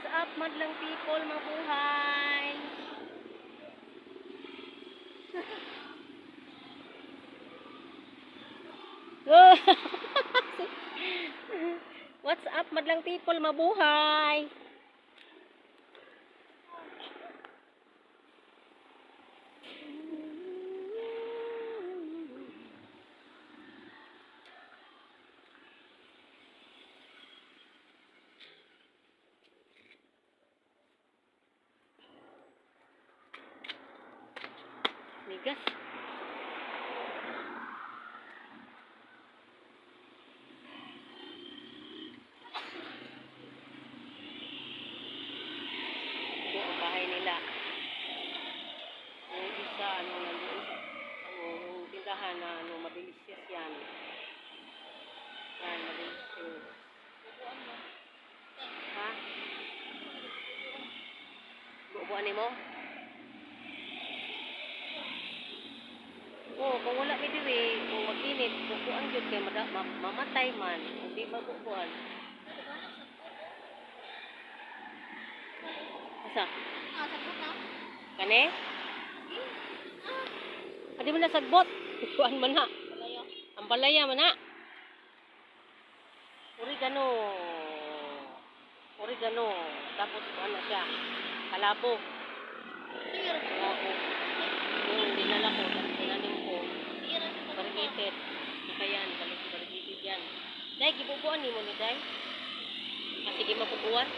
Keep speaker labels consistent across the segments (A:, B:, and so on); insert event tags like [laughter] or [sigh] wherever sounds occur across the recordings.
A: What's up, madlang people, mabuhay? [laughs] What's up, madlang people, mabuhay? Migas. Ito ang bahay nila. Yung isa, ano, nandoon ano, yung tindahan na, ano, mabilis yan. Yan, mabilis yun. Ha? Buubuan ni mo? Oo, kung wala may diwi, kung mag-init, yun kaya mada, ma, mamatay man, hindi mabubuan. Asa?
B: Ah, sagot na.
A: Kane? Adi mo na sagbot. [laughs] Kuan man na.
B: Malayo.
A: Ang balaya man na. Oregano. Oregano. Tapos kuan na siya. Kalabo. Kalabo. Yung dinala ko, tapos tinanim ko.
B: sir, ito ko.
A: Variegated. Saka yan. Dahil, gibubuan ni mo ni Day. Ah, sige, mapubuan.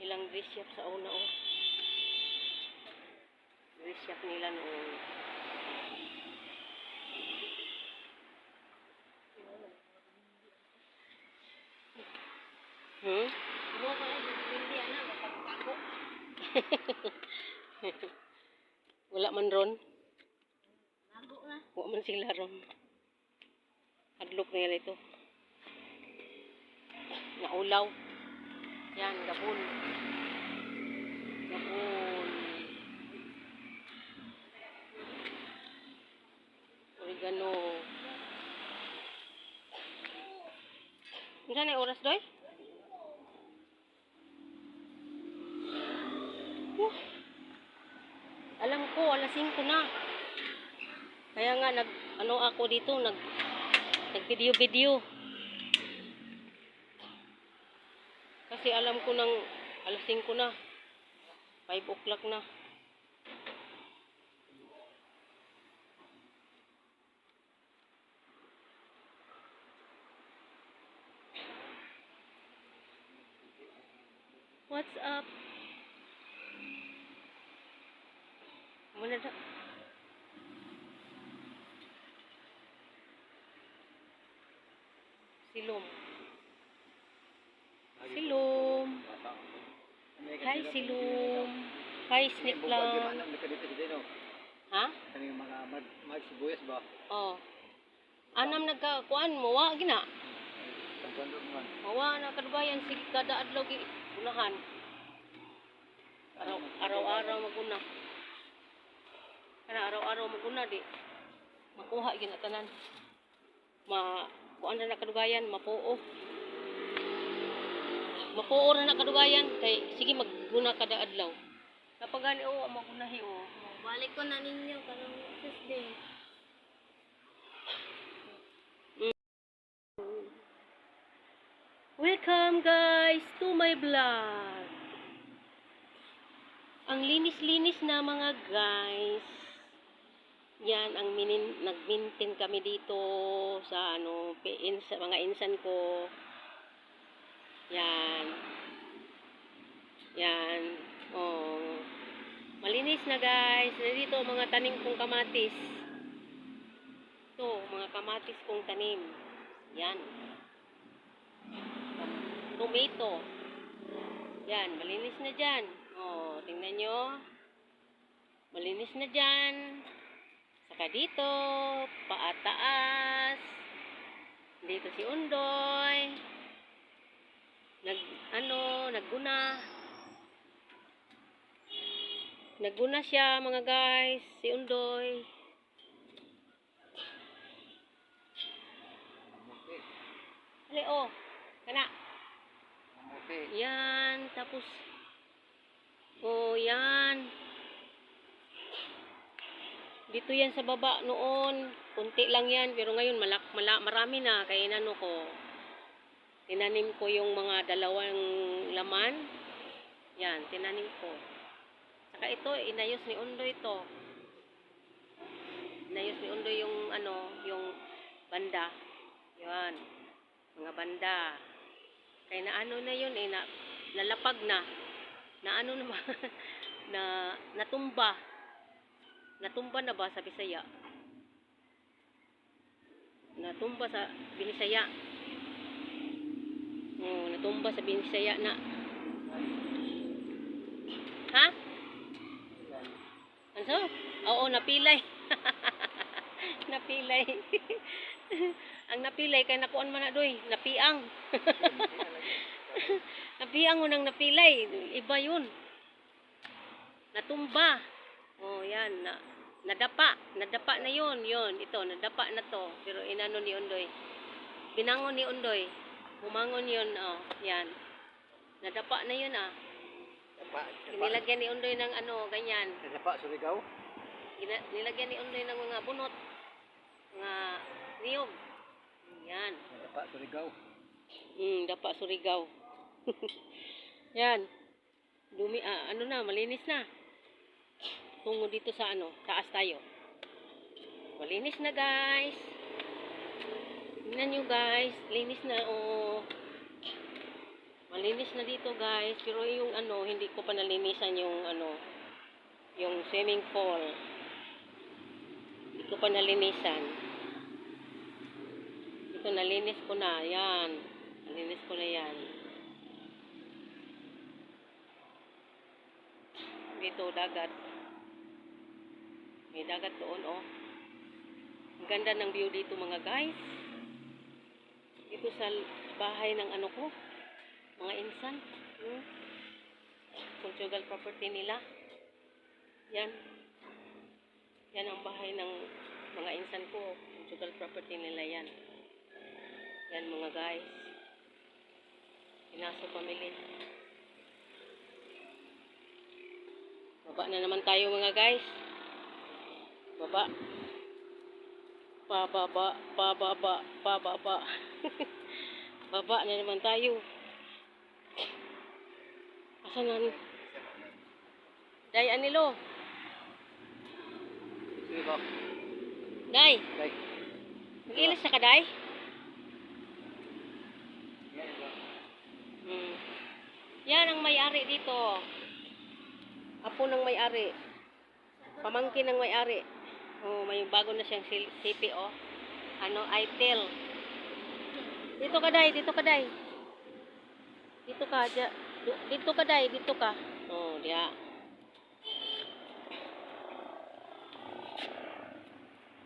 A: Ilang shop sa una oh. Dress shop nila noon. Hmm?
B: Mo ko na hindi ana mapagpako. [laughs]
A: Wala man ron.
B: Nago na.
A: Wala man sila ron. Hadlok nila ito. Naulaw. Yan, gabon. Gabon. Oregano. Ano na oras doy? Alas 5 na. Kaya nga nag ano ako dito nag nag video video. Kasi alam ko nang alas 5 na. 5 o'clock na. What's up? Muna na. Silom. Silom. Hi, Silom. Hi, Sneak lang. Ha?
C: Kani mga mag mag sibuyas ba?
A: Oh. Anam nagkakuan mo, wa gina. Mawa na kadugayan si kada adlaw gi unahan. Araw araw-araw maguna. Kana araw-araw maguna di. Makuha gina tanan. Ma kuan na na kadugayan mapuo. Mapuo na na kadugayan kay sige magguna kada adlaw. Napagani o magunahi o.
B: Balik ko na ninyo karong Tuesday.
A: Welcome guys to my vlog. Ang linis-linis na mga guys. Yan ang minin, nag-maintain kami dito sa ano, pe- in, sa mga insan ko. Yan. Yan. Oh. Malinis na guys. Dito mga tanim kong kamatis. Ito, mga kamatis kong tanim. Yan tomato. Yan, malinis na dyan. O, tingnan nyo. Malinis na dyan. Saka dito, paataas. Dito si Undoy. Nag, ano, nagguna. Naguna siya mga guys, si Undoy. Ali oh, kana. Yan, tapos Oh, yan. Dito yan sa baba noon. Kunti lang yan, pero ngayon malak, mala, marami na. Kaya inano ko, tinanim ko yung mga dalawang laman. Yan, tinanim ko. Saka ito, inayos ni Undoy ito. Inayos ni Undoy yung ano, yung banda. Yan, mga banda. Kaya na ano na yun eh, na, lalapag na. Na ano [laughs] naman, na natumba. Natumba na ba sa Bisaya? Natumba sa Binisaya. Oh, natumba sa Binisaya na. Ha? Ano? Oo, napilay. [laughs] napilay. [laughs] Ang napilay kay nakuan man na doy, napiang. [laughs] napiang mo nang napilay, iba 'yun. Natumba. Oh, yan na nadapa, nadapa na 'yun, 'yun. Ito, nadapa na 'to, pero inano ni Undoy. Binangon ni Undoy. Bumangon 'yun, oh, yan. Nadapa na 'yun ah.
C: Dapa. Dapa.
A: Nilagyan ni Undoy ng ano, ganyan.
C: Dapa, Surigao.
A: Gina- nilagyan ni Undoy ng mga bunot. Mga niyog. Yan.
C: Dapa, Surigao.
A: Mm, dapa Surigao. Yan. Dumi, ah, ano na, malinis na. Tungo dito sa ano, taas tayo. Malinis na guys. Tingnan nyo guys, linis na oh. Malinis na dito guys, pero yung ano, hindi ko pa nalinisan yung ano, yung swimming pool. Hindi ko pa nalinisan. Ito, nalinis ko na. Yan. Nalinis ko na yan. Dito, dagat. May dagat doon, oh. Ang ganda ng view dito, mga guys. Dito sa bahay ng ano ko. Mga insan. Hmm. Conjugal property nila. Yan. Yan ang bahay ng mga insan ko. Conjugal property nila yan. Yan mga guys. Pinaso family. Baba na naman tayo mga guys. Baba. Pababa, pababa, pababa. Baba na naman tayo. Asan na? Day, anilo. Day,
C: Day.
A: mag-ilis na ka, Day? Hmm. Yan ang may-ari dito. Apo ng may-ari. Pamangkin ng may-ari. Oh, may bago na siyang oh. Ano, ITEL. Dito ka, Day. Dito ka, Day. Dito ka, dya. Dito ka, Day. Dito ka. Oh, diya.